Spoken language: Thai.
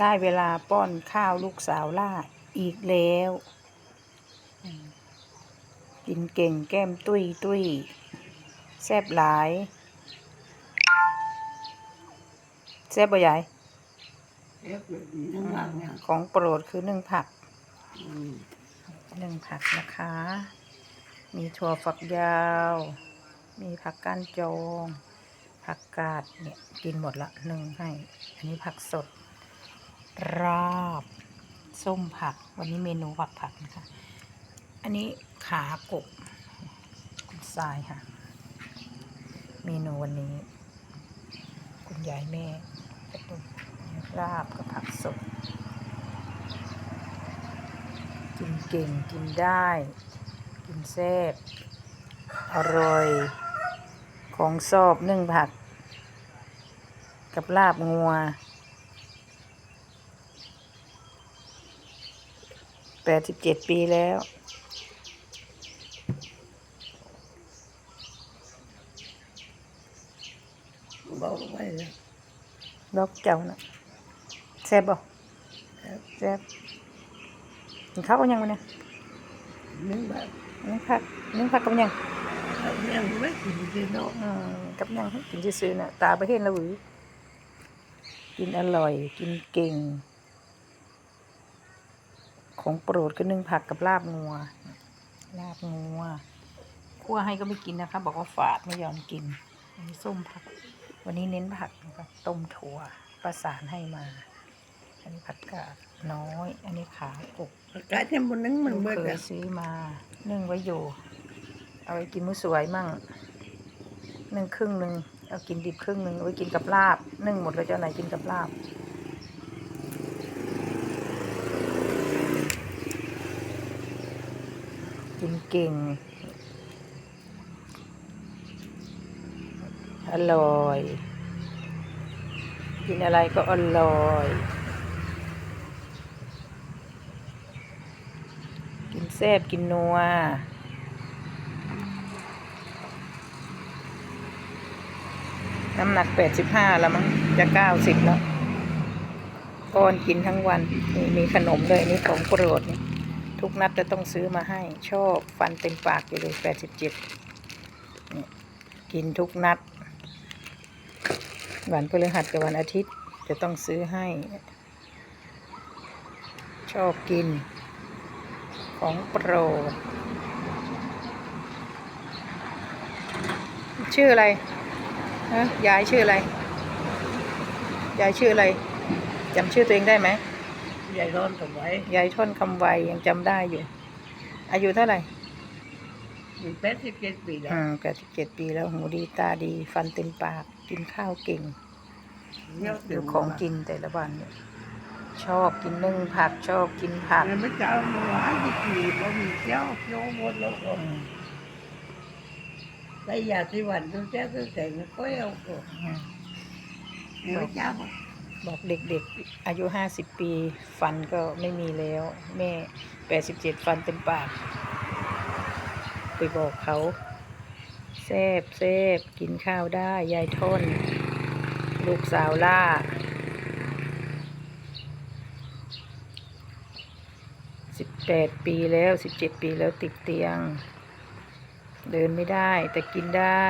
ได้เวลาป้อนข้าวลูกสาวล่าอีกแล้วอืมกินเก่งแก้มตุ้ยตุ้ยแซบหลาย แซบบ่ใหญ่เรียกแบบนี้ทั้งหลังเนี่ยของโปรดคือนึ่งผักอืมนึ่งผักนะคะ มีถั่วฝักยาว มีผักก้านจอง ผักกาดเนี่ย กินหมดละนึ่งให้ อันนี้ผักสด ราบ ส้มผัก วันนี้เมนูผักผักนะคะ อันนี้ขากบคุณทรายค่ะ เมนูวันนี้ คุณยายแม่กระตุ้นราบกับผักสด กินเก่งกินได้ กินแซ่บ อร่อย ของชอบนึ่งผัก กับลาบงัว แปดสิบเจ็ดปีแล้วบอกไว้แล้วดอกเจ้านะแซ่บบ่ครับแซ่บกินข้าวกันยังวะเนี่ยนึ่งแบบนึ่งผักนึ่งผักกับยังเอาเนี่ยไม่กินกินเนาะอืมกับยังกินซื่อๆน่ะตาไปเห็นแล้วหรือกินอร่อย กินเก่ง ของโปรดก็นึ่งผักกับลาบงัว ลาบงัวคั่วให้ก็ไม่กินนะคะ บอกว่าฝาดไม่ยอมกินอันนี้ส้มผัก วันนี้เน้นผักนะคะต้มถั่วประสานให้มา อันนี้ผัดกาดน้อย อันนี้ขากบกาเนี่ยมันนึ่งมันลูกเมื่อเคไหร่ยซื้อมานึ่งไว้อยู่ เอาไว้กินมื้อสวยมั่งนึ่งครึ่งหนึ่งเอากินดิบครึ่งหนึ่งเอาไว้กินกับลาบนึ่งหมดแล้วเจ้าไหนกินกับลาบ กินเก่ง อร่อย กินอะไรก็อร่อย กินแซ่บกินนัวน้ำหนักแปดสิบห้าแล้วมั้งจะเก้าสิบแล้วก้อนกินทั้งวัน มีขนมเลยนี่ของโปรดนี่ ทุกนัดจะต้องซื้อมาให้ ชอบฟันเต็มปากอยู่เลยแปดสิบเจ็ดกินทุกนัด วันพฤหัสกับวันอาทิตย์จะต้องซื้อให้ ชอบกิน ของโปร ชื่ออะไรฮะยายชื่ออะไร ยายชื่ออะไรจำชื่อตัวเองได้ไหม ใหญ่ร้อนกับไว้ยายท่อนคำไวยังจำได้อยู่ อายุเท่าไหร่มีแปดสิบเจ็ดปีแล้วอืมแปดสิบเจ็ดปีแล้วหูดีตาดี ฟันเต็มปาก กินข้าวเก่งเนี่ยดูของกินแต่ละวันเนี่ยชอบกินนึ่งผักชอบกินผักมันไม่จะเอามาหวานที่ขีดมันมีเจ้าโยหมดแล้วก็อืมได้ยาที่วันต้องแจ้งต้องแต่งก็เอาก็อืมไม่จ้าบอก บอกเด็กๆ อายุห้าสิบปี ฟันก็ไม่มีแล้ว แม่แปดสิบเจ็ดฟันเต็มปาก ไปบอกเขาแซบแซบกินข้าวได้ ยายทนลูกสาวล่า สิบแปดปีแล้วสิบเจ็ดปีแล้วติดเตียง เดินไม่ได้แต่กินได้